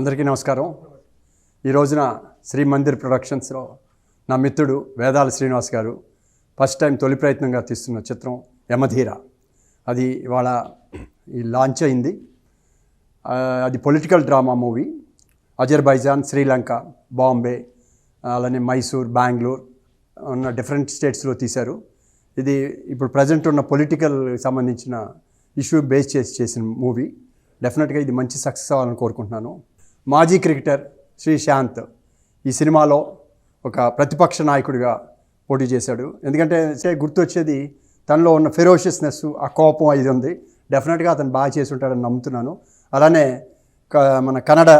అందరికీ నమస్కారం. ఈ రోజున శ్రీ మందిర్ ప్రొడక్షన్స్లో నా మిత్రుడు వేదాల శ్రీనివాస్ గారు ఫస్ట్ టైం తొలి ప్రయత్నంగా తీస్తున్న చిత్రం యమధీర. అది ఇవాళ ఈ లాంచ్ అయింది. అది political drama movie. Azerbaijan Sri Lanka Bombay అలానే మైసూర్ బెంగళూరు ఉన్న డిఫరెంట్ స్టేట్స్లో తీశారు. ఇది ఇప్పుడు ప్రజెంట్ ఉన్న పొలిటికల్ సంబంధించిన ఇష్యూ బేస్ చేసి చేసిన మూవీ. డెఫినెట్గా ఇది మంచి సక్సెస్ అవ్వాలని కోరుకుంటున్నాను. మాజీ క్రికెటర్ శ్రీ శాంత్ ఈ సినిమాలో ఒక ప్రతిపక్ష నాయకుడిగా పోటీ చేశాడు. ఎందుకంటే సే గుర్తొచ్చేది తనలో ఉన్న ఫెరోషియస్నెస్ ఆ కోపం ఇది ఉంది. డెఫినెట్గా అతను బాగా చేసి ఉంటాడని నమ్ముతున్నాను. అలానే క- మన కన్నడ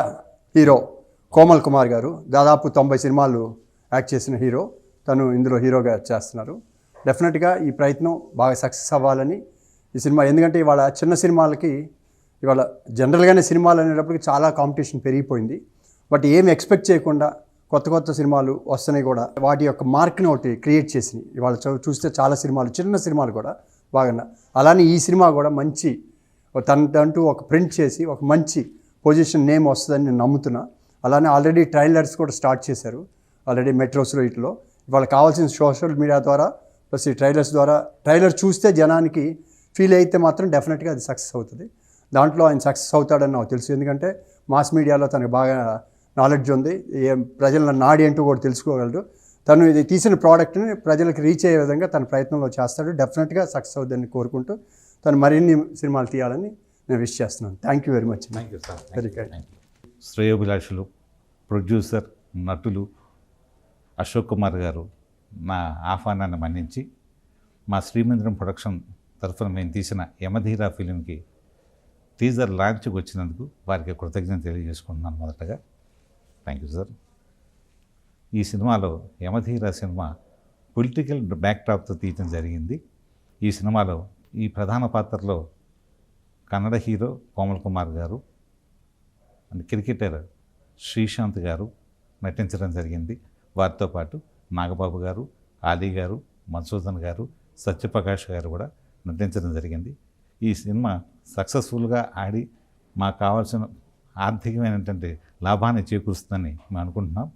హీరో కోమల్ కుమార్ గారు దాదాపు తొంభై సినిమాలు యాక్ట్ చేసిన హీరో. తను ఇందులో హీరోగా చేస్తున్నారు. డెఫినెట్గా ఈ ప్రయత్నం బాగా సక్సెస్ అవ్వాలని ఈ సినిమా ఎందుకంటే ఇవాళ చిన్న సినిమాలకి ఇవాళ జనరల్గానే సినిమాలు అనేటప్పటికి చాలా కాంపిటీషన్ పెరిగిపోయింది. బట్ ఏం ఎక్స్పెక్ట్ చేయకుండా కొత్త కొత్త సినిమాలు వస్తున్నాయి కూడా. వాటి యొక్క మార్క్ని ఒకటి క్రియేట్ చేసినాయి ఇవాళ చూస్తే చాలా సినిమాలు చిన్న సినిమాలు కూడా బాగా అలానే ఈ సినిమా కూడా మంచి తనంటూ ఒక ప్రింట్ చేసి ఒక మంచి పొజిషన్ నేమ్ వస్తుందని నేను నమ్ముతున్నా. అలానే ఆల్రెడీ ట్రైలర్స్ కూడా స్టార్ట్ చేశారు. ఆల్రెడీ మెట్రోస్లో ఇట్లో ఇవాళ కావాల్సిన సోషల్ మీడియా ద్వారా ప్లస్ ఈ ట్రైలర్స్ ద్వారా ట్రైలర్ చూస్తే జనానికి ఫీల్ అయితే మాత్రం డెఫినెట్గా అది సక్సెస్ అవుతుంది. దాంట్లో ఆయన సక్సెస్ అవుతాడని నాకు తెలుసు. ఎందుకంటే మాస్ మీడియాలో తనకు బాగా నాలెడ్జ్ ఉంది. ఏం ప్రజల నాడి ఏంటో కూడా తెలుసుకోగలడు. తను ఇది తీసిన ప్రోడక్ట్ని ప్రజలకు రీచ్ అయ్యే విధంగా తన ప్రయత్నంలో చేస్తాడు. డెఫినెట్గా సక్సెస్ అవుతుందని కోరుకుంటూ తను మరిన్ని సినిమాలు తీయాలని నేను విష్ చేస్తున్నాను. Thank you very much thank you sir very శ్రేయోభిలాషులు ప్రొడ్యూసర్ నటులు అశోక్ కుమార్ గారు నా ఆహ్వానాన్ని మన్నించి మా శ్రీమందిరం ప్రొడక్షన్ తరఫున మేము తీసిన యమధీరా ఫిలింకి టీజర్ లాంచ్కి వచ్చినందుకు వారికి కృతజ్ఞత తెలియజేసుకుంటున్నాను మొదటగా. థ్యాంక్ యూ సార్ ఈ సినిమాలో యమధీరా సినిమా పొలిటికల్ బ్యాక్డ్రాప్తో తీయటం జరిగింది. ఈ సినిమాలో ఈ ప్రధాన పాత్రలో కన్నడ హీరో కోమల్ కుమార్ గారు అండ్ క్రికెటర్ శ్రీశాంత్ గారు నటించడం జరిగింది. వారితో పాటు నాగబాబు గారు ఆలీ గారు మధుసూదన్ గారు సత్యప్రకాష్ గారు కూడా నటించడం జరిగింది. ఈ సినిమా సక్సెస్ఫుల్గా ఆడి మాకు కావాల్సిన ఆర్థికమైనటువంటి లాభాన్ని చేకూరుస్తుందని మేము అనుకుంటున్నాం.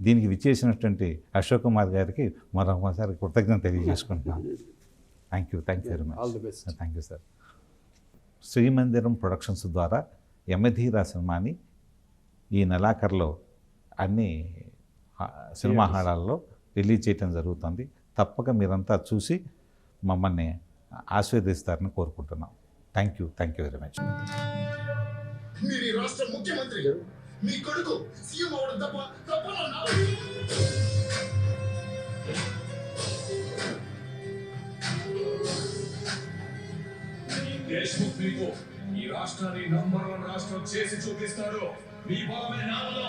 దీనికి విచ్చేసినటువంటి అశోక్ కుమార్ గారికి మరొకసారి కృతజ్ఞత తెలియజేసుకుంటున్నాం. Thank you thank you very much all the best thank you sir Srimandiram productions ద్వారా యమధీరా సినిమాని ఈ నెలాఖరులో అన్ని సినిమా హాళాల్లో రిలీజ్ చేయటం జరుగుతుంది. తప్పక మీరంతా చూసి మమ్మల్ని ఆస్వాదిస్తారని కోరుకుంటున్నాం. Thank you thank you very much మీరు ఈ రాష్ట్ర ముఖ్యమంత్రి మీ కొడుకు సీఎం అవడం తప్ప తప్పనన్నా దేశ్ముఖ్ మీకు ఈ రాష్ట్రాన్ని నంబర్ వన్ రాష్ట్రం చేసి చూపిస్తారు. మీ బలమే నామలో